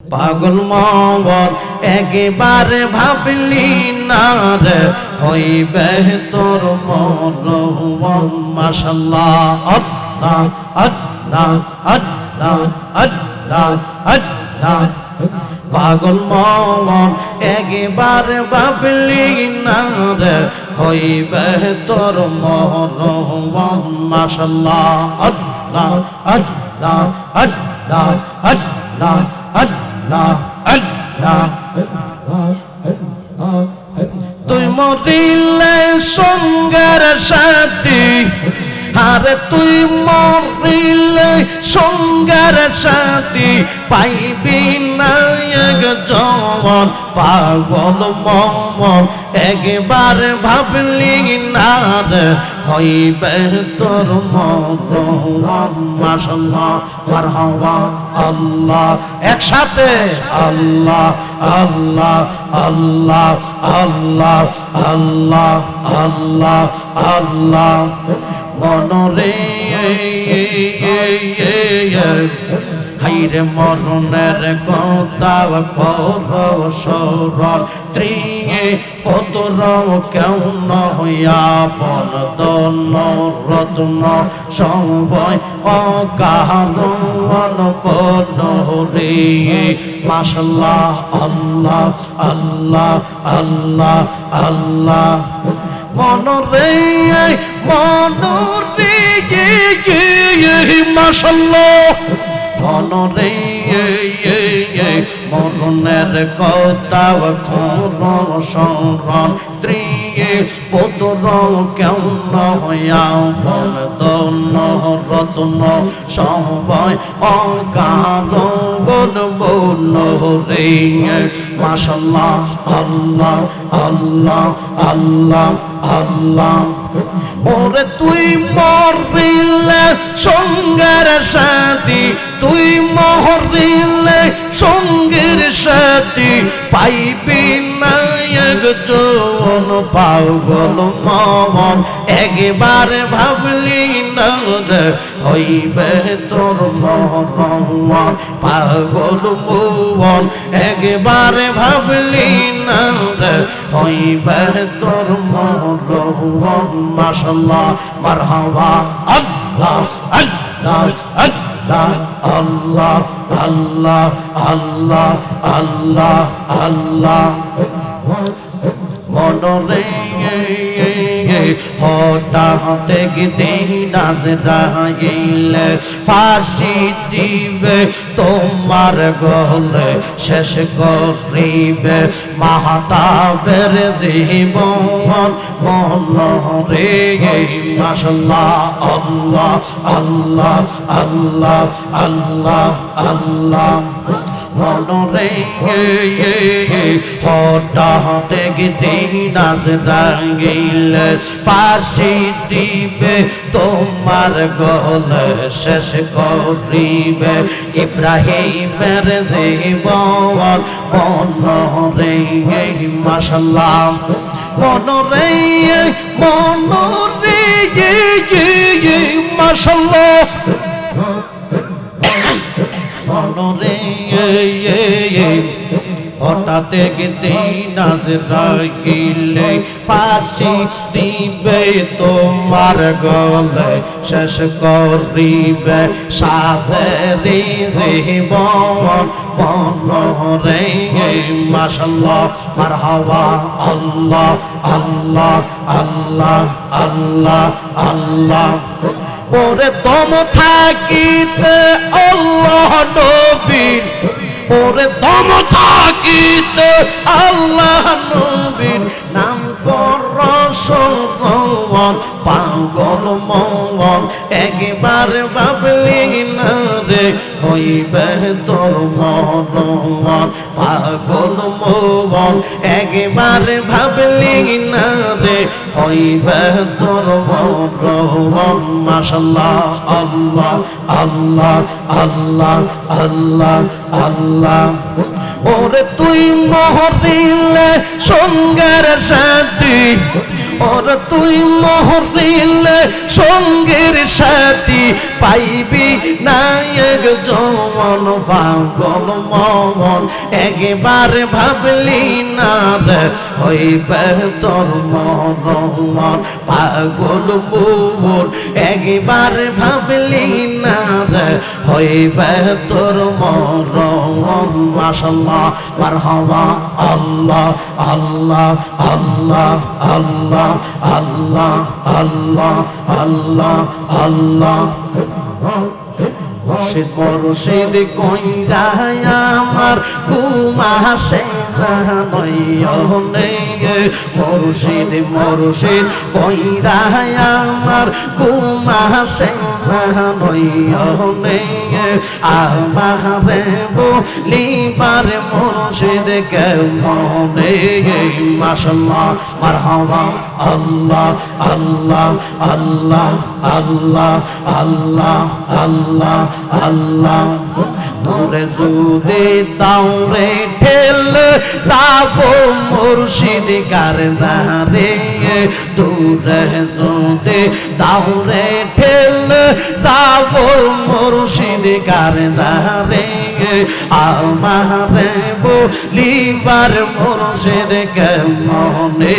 পাগল মন একবারে ভাবলি না রে, হইবে তোর মন মাশাল্লাহ। আল্লাহ আল্লাহ আল্লাহ আল্লাহ আল্লাহ। পাগল মন একবার ভাবলি না রে, হইবে তোর মন মাশাল্লাহ। আল্লাহ আল্লাহ আল্লাহ আল্লাহ আল্লাহ। তুই মরিলে সঙ্গের সাথী। আরে তুই মরিলে সঙ্গের সাথী। পাইবি না জমন পাগল মমন একবার ভাবলি না রে হইবে তোর মাশাল্লাহ মারহাবা আল্লাহ একসাথে আল্লাহ আল্লাহ আল্লাহ আল্লাহ আল্লাহ আল্লাহ আল্লাহ। মনরে হাইরে মরণের কথা কর সরল। ত্রিয়ে পতর কেউন হইয়া পন দন রত্ন সময় অকারণ পন রে মাশাল্লাহ, আল্লাহ আল্লাহ আল্লাহ আল্লাহ। মনরে মনরে মাশাল্লাহ। মনরে মরণের কথা খর সংরণ স্ত্রী পুত্র কেমন হইয়া বন দন রতন। সময় অকার বন রে মাশাল্লাহ, আল্লাহ আল্লাহ আল্লাহ আল্লাহ। ওরে তুই মরবিলে সঙ্গের সাথী তুই মরবিলে সঙ্গের সাথী পাইবি না। একজন পাগল মমন। একবার ভাবলি না হইবে তোর মহরম পাগল মন একবার ভাবলি না হইবে তোর মহরম মাশাল্লাহ মারহাবা, আল্লাহ আল্লাহ আল্লাহ আল্লাহ আল্লাহ আল্লাহ আল্লাহ আল্লাহ। মনরে হঠাৎ দিন নাজরাইলে ফাঁসি দিবে, তোমার গলে শেষ করিবে। মাহতাবের জীবন মনরে মাশাল্লাহ, আল্লাহ আল্লাহ আল্লাহ আল্লাহ আল্লাহ। হলো রে হঠাৎ ফাঁসি দিবে তোমার গল শেষ করিবে ইব্রাহিমের জীবন মন রে মাসাল্লাহ মন রে মন রে মাসাল্লাহ মন রে হঠাৎ নাজরাইলে ফাঁসি দিবে তোমার গলে, শেষ করিবে সাধেরি জীবন। মনরে মাশাল্লাহ, মারহাবা, আল্লাহ আল্লাহ আল্লাহ আল্লাহ আল্লাহ। ওরে দম থাকিতে আল্লাহ নবীর ওরে দম থাকিতে আল্লাহ নবীর নাম কর পাগল মন একবার ভাবলি না রে, হইবে তোর মন পাগল মন একবার ভাবলি না রে মাশাল্লাহ, আল্লাহ আল্লাহ আল্লাহ আল্লাহ আল্লাহ। ওরে তুই মহরিলে সঙ্গের সাথী। ওর তুই মহরিলে সঙ্গের সাথী। পাইবি নায়ক যৌবন, পাগল মন একবার ভাবলি না রে, হইবে তোর মন মন পাগল মোর একবার ভাবলি না রে, হইবে তোর মন মাশাল্লাহ মারহাবা, আল্লাহ আল্লাহ আল্লাহ আল্লাহ আল্লাহ আল্লাহ আল্লাহ আল্লাহ। মুর্শিদ মুর্শিদ কইরা আমার ঘুমাসে মুর্শিদ মুর্শিদ কইরা আমার ঘুমাসে আমারে বলিবার মুর্শিদ কেমনে মাশাল্লাহ, মারহাবা। আল্লাহ আল্লাহ আল্লাহ আল্লাহ আল্লাহ আল্লাহ আল্লাহ। দূরে সুদে তাওরে ঠেল যাব মুর্শিদ কারদারে দূরে সুদে তাওরে ঠেল যাব মুর্শিদ কারদারে আমারে বলিবার মুর্শিদ কেমনে?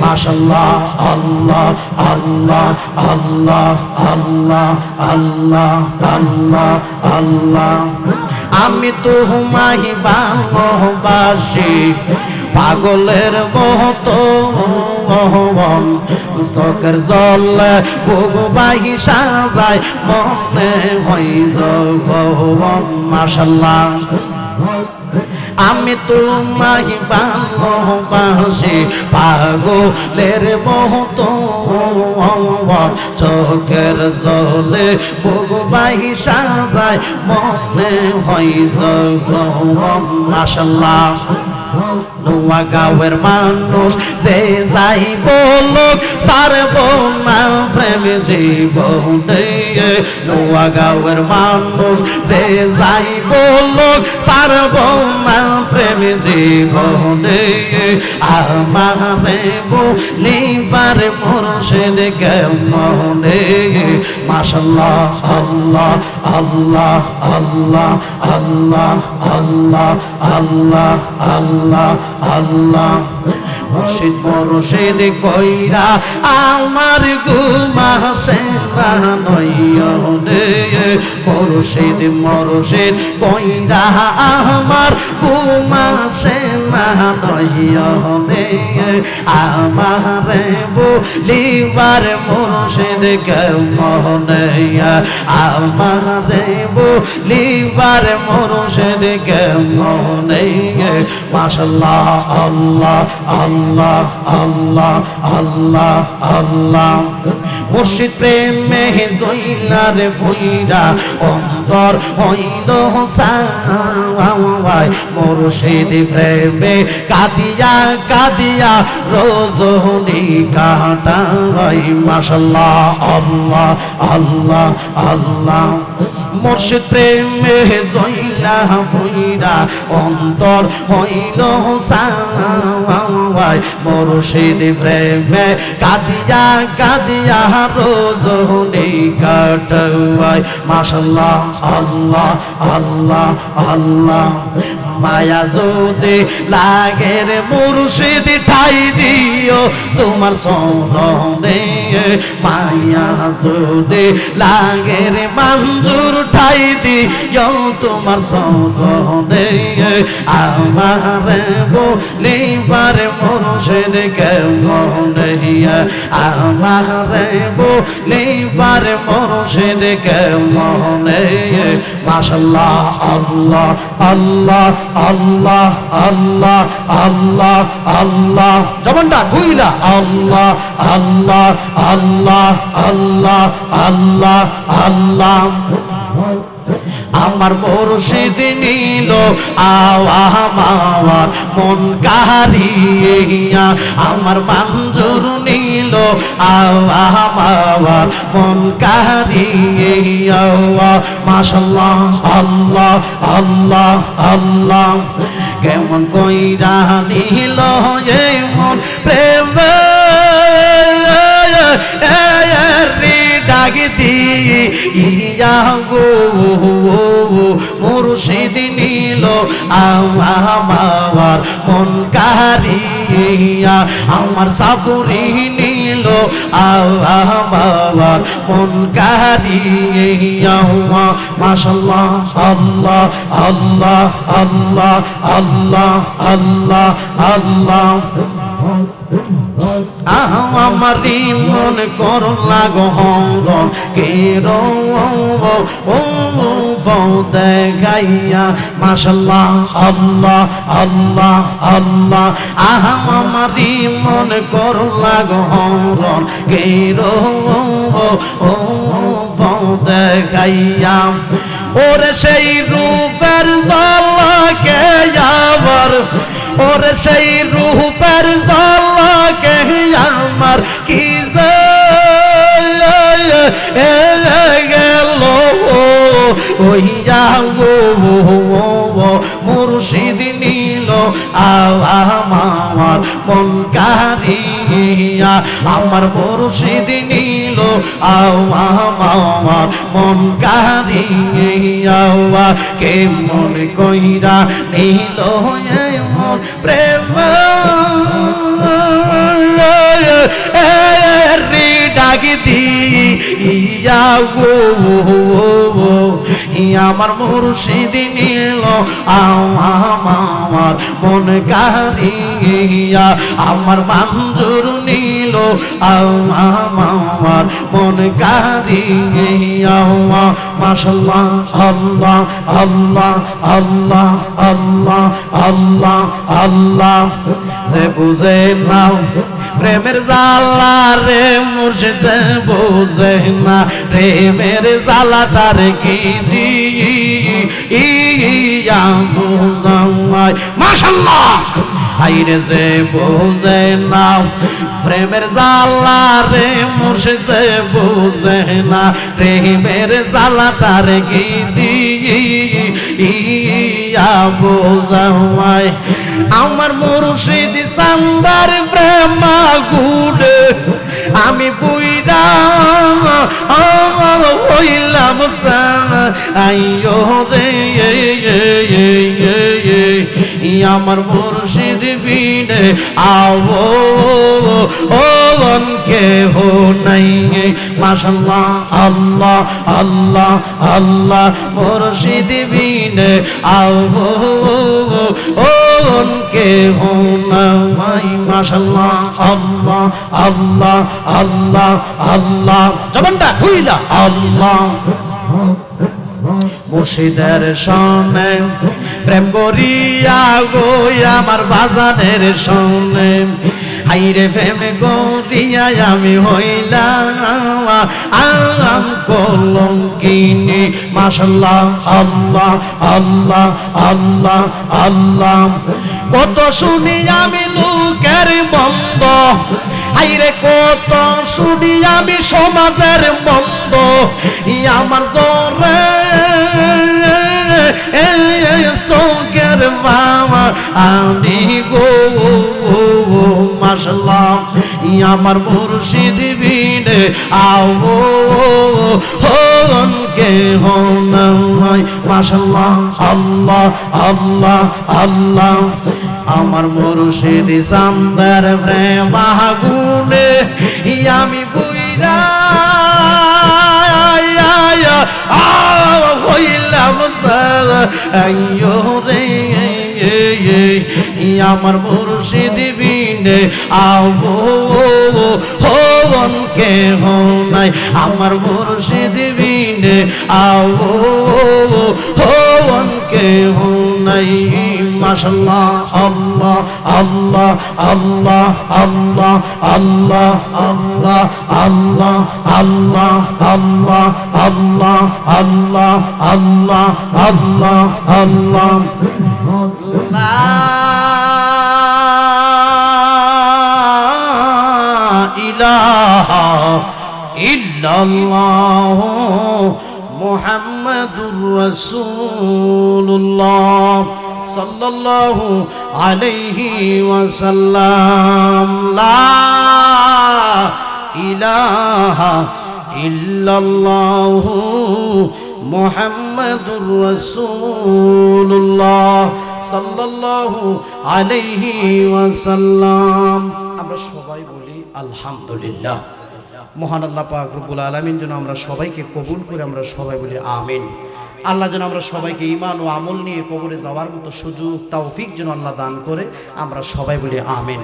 মাশাল্লাহ আল্লাহ আল্লাহ আল্লাহ আল্লাহ আল্লাহ আল্লাহ আল্লাহ। আমি তো হুমাহি বাংলাবাসী। পাগলের মহত মহমন চকের জল ভোগবাহি সাজায় মনে হয় ভগবান মাশাল্লাহ। আমি তো তোমায় ভালোবাসি, পাগলের মহত চোখের জলে ভোগবাই সাজায় মনে হয় নোয়া গাঁয়ের মানুষ যে যাই বলুক, সারব না প্রেম জীবন নোয়া গাঁয়ের মানুষ যে যাই বলুক সারব প্রেম জীবনে আমারে মুর্শিদ মাশাল্লাহ, আল্লাহ আল্লাহ আল্লাহ আল্লাহ আল্লাহ আল্লাহ আল্লাহ আল্লাহ। মুর্শিদ মুর্শিদ কইরা, আমার গুমাসে নয়নে মুর্শিদ মুর্শিদ কইরা আমার আমারে বলিবার আমারে বলিবার মাশাল্লাহ, আল্লাহ আল্লাহ আল্লাহ আল্লাহ আল্লাহ। প্রেমে জইলার ফুইরা অন্তর হইল সাওয়াই মুর্শিদ প্রেমে কাদিয়া কাদিয়া রোজনি কাটাই মাশাল্লাহ, আল্লাহ আল্লাহ আল্লাহ। মুর্শিদ প্রেমে ফুইরা অন্তর হইল সাওয়াই। প্রেমে কাদিয়া কাদিয়া মাশাল্লাহ, আল্লাহ আল্লাহ আল্লাহ। মায়া যদি লাগের মুর্শিদ ঠাই দিও তোমার সরণে মায়া যদি লাগের মঞ্জুর ঠাই দিও তোমার সরণে আমার বলিবার মুর্শিদ কেমনে আমার বলিবার মুর্শিদ কেমনে মাশাল্লাহ, আল্লাহ আল্লাহ আল্লাহ আল্লাহ আল্লাহ আল্লাহ। জবানটা কইলা আল্লাহ আল্লাহ আল্লাহ আল্লাহ আল্লাহ আল্লাহ। আমার মুর্শিদ নিল আওয়ার মন কাহারিয়া। আমার মঞ্জুর নিল আওয়ার মন কাহারিয়া। মাশাল্লাহ আল্লাহ আল্লাহ আল্লাহ। কেমন কইরা নিল এমন প্রেম ইয়া গো মুর্শিদ নীল, আমার মন কারিয়া আমার সাবুরি নীল, আমার মন কারিয়া মাশাল্লাহ আল্লাহ আল্লাহ আল্লাহ আল্লাহ আল্লাহ আল্লাহ আমার মন কর লাগো হরণ কে রো ও দেখাইয়া, মাশাল্লাহ, আল্লাহ আল্লাহ আল্লাহ। আহা আমার মন কর লাগো হরণ কে রো ও দেখাইয়া। ওরে সেই রূপের দলকে যাবার ওরে সেই রূপের দলকে আমার কি গেল ওই যাগো মুর্শিদ নীল আমার মন কারিয়া আমার মুর্শিদ নীল আমার মন আওয়া কে মন কইরা নীল মন প্রেম? ডাকি দি ইয়া গো আমার মুর্শিদ নীল, আমার মন কারিয়া আমার মঞ্জুর নীল, আমার মন কারিয়া মাশাল্লাহ আল্লাহ আল্লাহ আল্লাহ আল্লাহ আল্লাহ আল্লাহ, যে বুঝে নাও প্রেমের জালা রে মুর্শিদ বুঝে না। প্রেমের জালা তার কি দি ইয়া বুঝাই মাশাল্লাহ হাইরে যে বুঝে না। প্রেমের জালা রে মুর্শিদ বুঝে না। প্রেমের জালা তার কি দি ইয়া বুঝাই আমার মুর্শিদ সান্দার প্রেমা গুড়ে আমি বুইরা হইলাম আইয়ো রে আমার মুর্শিদ বিনে আও কে হো নাই মাশাল্লাহ, আল্লাহ আল্লাহ আল্লাহ, মুর্শিদ বিনে আও ও কে হো নাই মাশাল্লাহ আল্লাহ আল্লাহ আল্লাহ আল্লাহ। জবানটা খুইলা আল্লাহ। মুর্শিদের সনে প্রেম করিয়া গো আমার বাজানের সনে হাইরে প্রেম করিয়া আমি হইলাম আম কলঙ্কিনী মাশাল্লাহ আল্লাহ আল্লাহ আল্লাহ আল্লাহ। কত শুনি আমি লোকের বন্ধ আইরে কত শুনি আমি সমাজের বন্ধ, ই আমার জরে সোকের বাবা, আমি গো। মাসলাম ই আমার মুর্শিদ বিনে আও হন কে হন মাশাল্লাহ আল্লাহ আল্লাহ আল্লাহ আমার মুর্শিদ সান্দার প্রেম আগুনে আমি বুইরা হইলাম আইয়ো রে আমার মুর্শিদ বিনে আবো হন কে নাই আমার মুর্শিদ বিনে আবো হন কে নাই মাশাল্লাহ আল্লাহ আল্লাহ আল্লাহ আল্লাহ আল্লাহ আল্লাহ আল্লাহ আল্লাহ আল্লাহ আল্লাহ আল্লাহ আল্লাহ আল্লাহ আল্লাহ إله إلا الله محمد رسول الله صلى الله عليه وسلم. لا إله إلا الله محمد رسول الله صلى الله عليه وسلم. আমরা সবাই আলহামদুলিল্লাহ। মহান আল্লাহ পাক রব্বুল আলামিন যেন আমরা সবাইকে কবুল করে আমরা সবাই বলি আমিন। আল্লাহ যেন আমরা সবাইকে ইমান ও আমল নিয়ে কবরে যাওয়ার মতো সুযোগ তাওফিক যেন আল্লাহ দান করে, আমরা সবাই বলি আমিন।